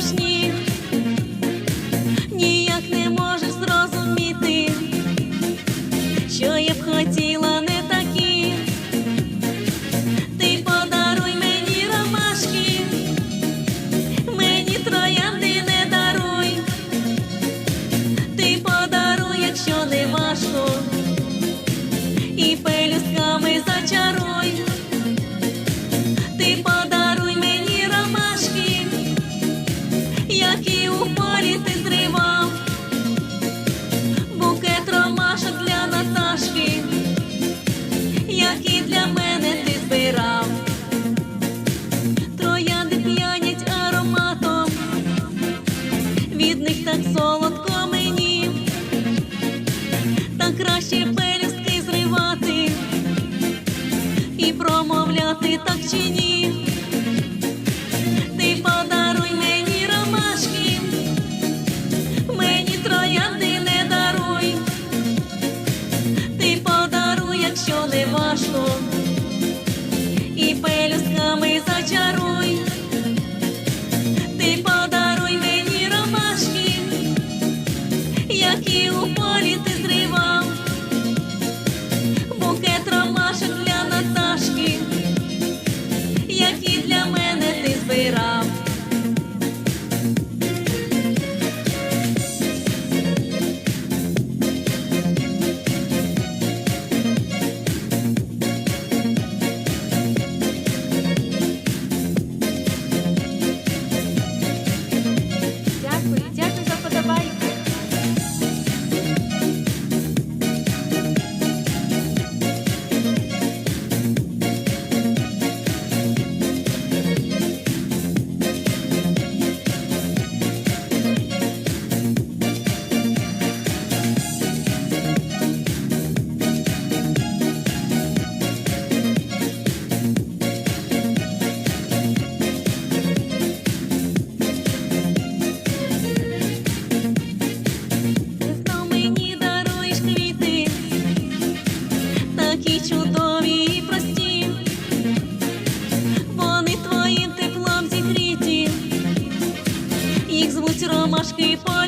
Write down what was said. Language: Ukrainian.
сніг, ніяк не можеш зрозуміти, що я б хотіла. які у полі ти зривав, букет ромашок для Наташки, який для мене ти збирав, троянди п'янять ароматом, від них так солодко мені, та краще пелюстки зривати і промовляти так чи ні. you. ромашки по